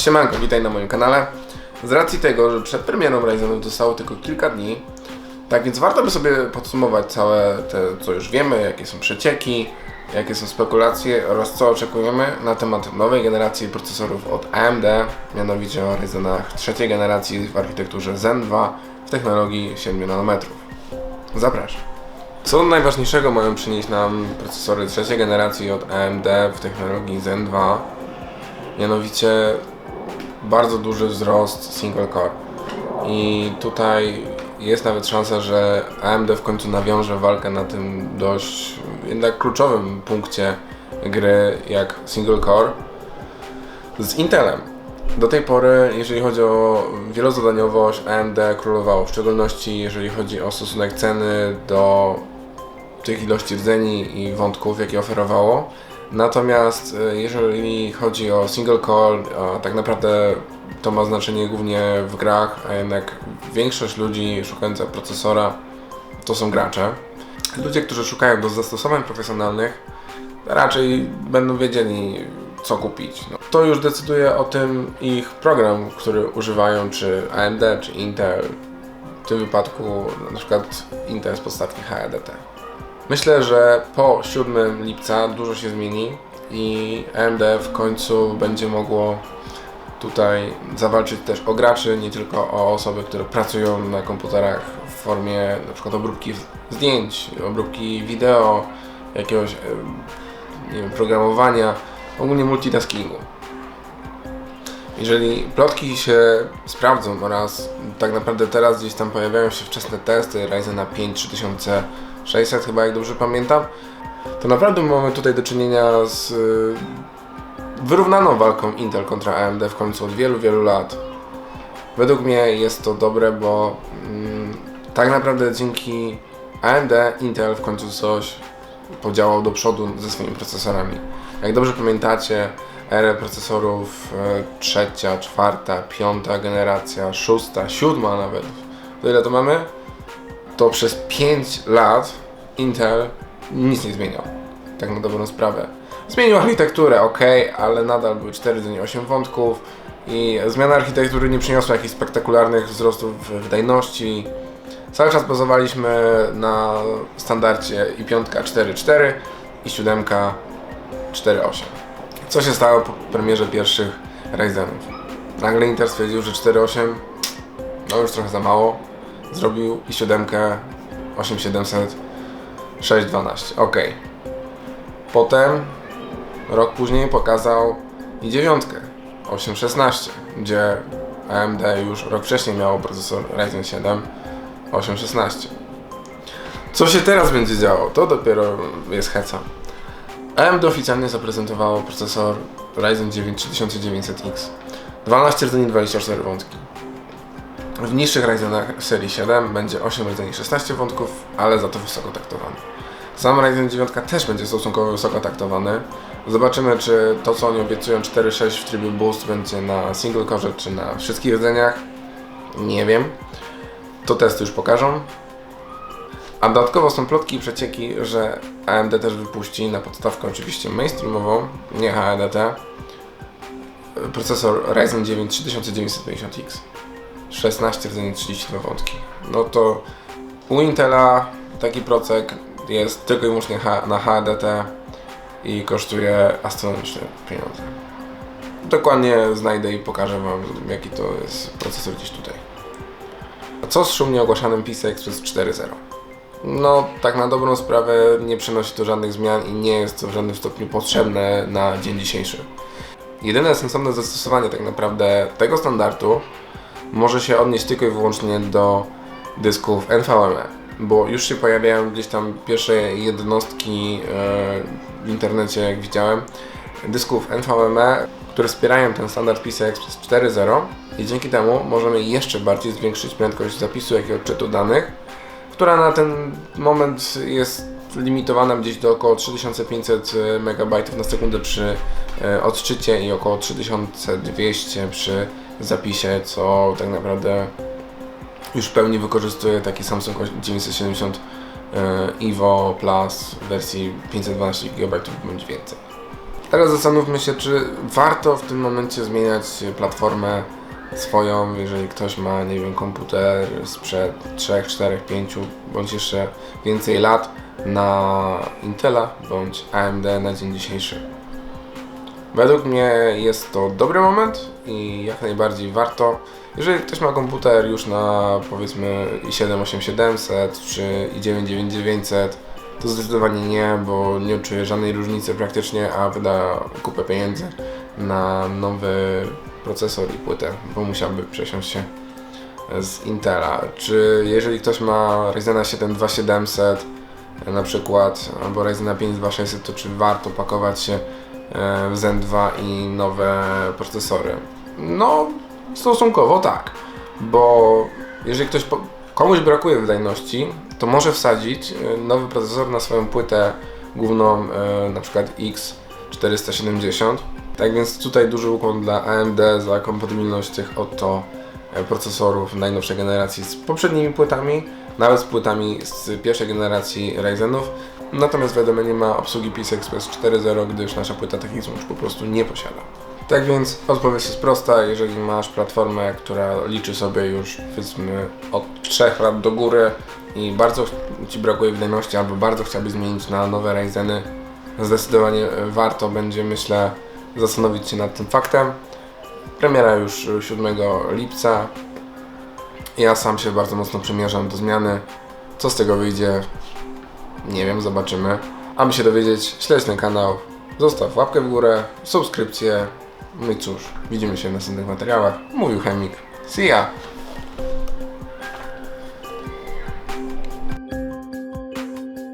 Cześć siemanko, witaj na moim kanale. Z racji tego, że przed premierą Ryzenów zostało tylko kilka dni, tak więc warto by sobie podsumować całe te, co już wiemy, jakie są przecieki, jakie są spekulacje oraz co oczekujemy na temat nowej generacji procesorów od AMD, mianowicie o Ryzenach trzeciej generacji w architekturze Zen 2 w technologii 7 nanometrów. Zapraszam. Co najważniejszego mają przynieść nam procesory trzeciej generacji od AMD w technologii Zen 2? Mianowicie bardzo duży wzrost single core. I tutaj jest nawet szansa, że AMD w końcu nawiąże walkę na tym dość jednak kluczowym punkcie gry jak single core z Intelem. Do tej pory, jeżeli chodzi o wielozadaniowość, AMD królowało, w szczególności jeżeli chodzi o stosunek ceny do tych ilości rdzeni i wątków, jakie oferowało. Natomiast e, jeżeli chodzi o single a tak naprawdę to ma znaczenie głównie w grach, a jednak większość ludzi szukająca procesora to są gracze. Ludzie, którzy szukają do zastosowań profesjonalnych, raczej będą wiedzieli, co kupić. No, to już decyduje o tym ich program, który używają, czy AMD, czy Intel. W tym wypadku na przykład Intel z podstawki HEDT. Myślę, że po 7 lipca dużo się zmieni i AMD w końcu będzie mogło tutaj zawalczyć też o graczy, nie tylko o osoby, które pracują na komputerach w formie na przykład obróbki zdjęć, obróbki wideo, jakiegoś nie wiem, programowania, ogólnie multitaskingu. Jeżeli plotki się sprawdzą oraz tak naprawdę teraz gdzieś tam pojawiają się wczesne testy Ryzena 5 3600 chyba jak dobrze pamiętam, to naprawdę mamy tutaj do czynienia z y, wyrównaną walką Intel kontra AMD w końcu od wielu, wielu lat. Według mnie jest to dobre, bo mm, tak naprawdę dzięki AMD Intel w końcu coś podziałał do przodu ze swoimi procesorami. Jak dobrze pamiętacie, erę procesorów e, trzecia, czwarta, piąta generacja, szósta, siódma nawet. To ile to mamy? To przez 5 lat Intel nic nie zmieniał. Tak na dobrą sprawę. Zmienił architekturę, ok, ale nadal były 4 dni 8 wątków i zmiana architektury nie przyniosła jakichś spektakularnych wzrostów wydajności. Cały czas bazowaliśmy na standardzie i piątka 4.4 i siódemka 4.8. Co się stało po premierze pierwszych Ryzenów? Nagle Intel stwierdził, że 4.8 no już trochę za mało. Zrobił i siódemkę 8700 6.12. Ok. Potem rok później pokazał i dziewiątkę 8.16, gdzie AMD już rok wcześniej miało procesor Ryzen 7 8.16. Co się teraz będzie działo? To dopiero jest heca. AMD oficjalnie zaprezentowało procesor Ryzen 9 3900X. 12 rdzeni 24 wątki. W niższych Ryzenach serii 7 będzie 8 rdzeni 16 wątków, ale za to wysoko taktowany. Sam Ryzen 9 też będzie stosunkowo wysoko taktowany. Zobaczymy, czy to, co oni obiecują 4.6 w trybie Boost będzie na single core, czy na wszystkich rdzeniach. Nie wiem. To testy już pokażą. A dodatkowo są plotki i przecieki, że AMD też wypuści na podstawkę oczywiście mainstreamową, nie HEDT, procesor Ryzen 9 3950X. 16 rdzeni 32 wątki. No to u Intela taki procek jest tylko i wyłącznie na HDT i kosztuje astronomiczne pieniądze. Dokładnie znajdę i pokażę Wam jaki to jest procesor gdzieś tutaj. A co z szumnie ogłaszanym PCI Express 4.0? No, tak na dobrą sprawę nie przynosi to żadnych zmian i nie jest to w żadnym stopniu potrzebne na dzień dzisiejszy. Jedyne sensowne zastosowanie tak naprawdę tego standardu może się odnieść tylko i wyłącznie do dysków NVMe, bo już się pojawiają gdzieś tam pierwsze jednostki e, w internecie, jak widziałem, dysków NVMe, które wspierają ten standard PCI Express 4.0 i dzięki temu możemy jeszcze bardziej zwiększyć prędkość zapisu, jak i odczytu danych, która na ten moment jest limitowana gdzieś do około 3500 MB na sekundę przy e, odczycie i około 3200 przy zapisie, co tak naprawdę już w pełni wykorzystuje taki Samsung 970 e, Evo Plus w wersji 512 GB bądź więcej. Teraz zastanówmy się, czy warto w tym momencie zmieniać platformę swoją, jeżeli ktoś ma, nie wiem, komputer sprzed 3, 4, 5 bądź jeszcze więcej lat na Intela bądź AMD na dzień dzisiejszy. Według mnie jest to dobry moment i jak najbardziej warto. Jeżeli ktoś ma komputer już na powiedzmy i7 8700 czy i9 9900, to zdecydowanie nie, bo nie odczuje żadnej różnicy praktycznie, a wyda kupę pieniędzy na nowy procesor i płytę, bo musiałby przesiąść się z Intela. Czy jeżeli ktoś ma Ryzena 7 2700 na przykład, albo Ryzena 5 2600, to czy warto pakować się w Zen 2 i nowe procesory? No, stosunkowo tak, bo jeżeli ktoś po, komuś brakuje wydajności, to może wsadzić e, nowy procesor na swoją płytę główną, e, na przykład X470. Tak więc tutaj duży ukłon dla AMD za kompatybilność tych oto e, procesorów najnowszej generacji z poprzednimi płytami, nawet z płytami z pierwszej generacji Ryzenów. Natomiast wiadomo, nie ma obsługi PCI Express 4.0, gdyż nasza płyta takich złącz po prostu nie posiada. Tak więc odpowiedź jest prosta, jeżeli masz platformę, która liczy sobie już powiedzmy od 3 lat do góry i bardzo Ci brakuje wydajności albo bardzo chciałbyś zmienić na nowe Ryzeny, zdecydowanie warto będzie myślę zastanowić się nad tym faktem. Premiera już 7 lipca. Ja sam się bardzo mocno przymierzam do zmiany. Co z tego wyjdzie? Nie wiem, zobaczymy. Aby się dowiedzieć, śledź ten kanał, zostaw łapkę w górę, subskrypcję. No i cóż, widzimy się w następnych materiałach. Mówił Chemik. See ya!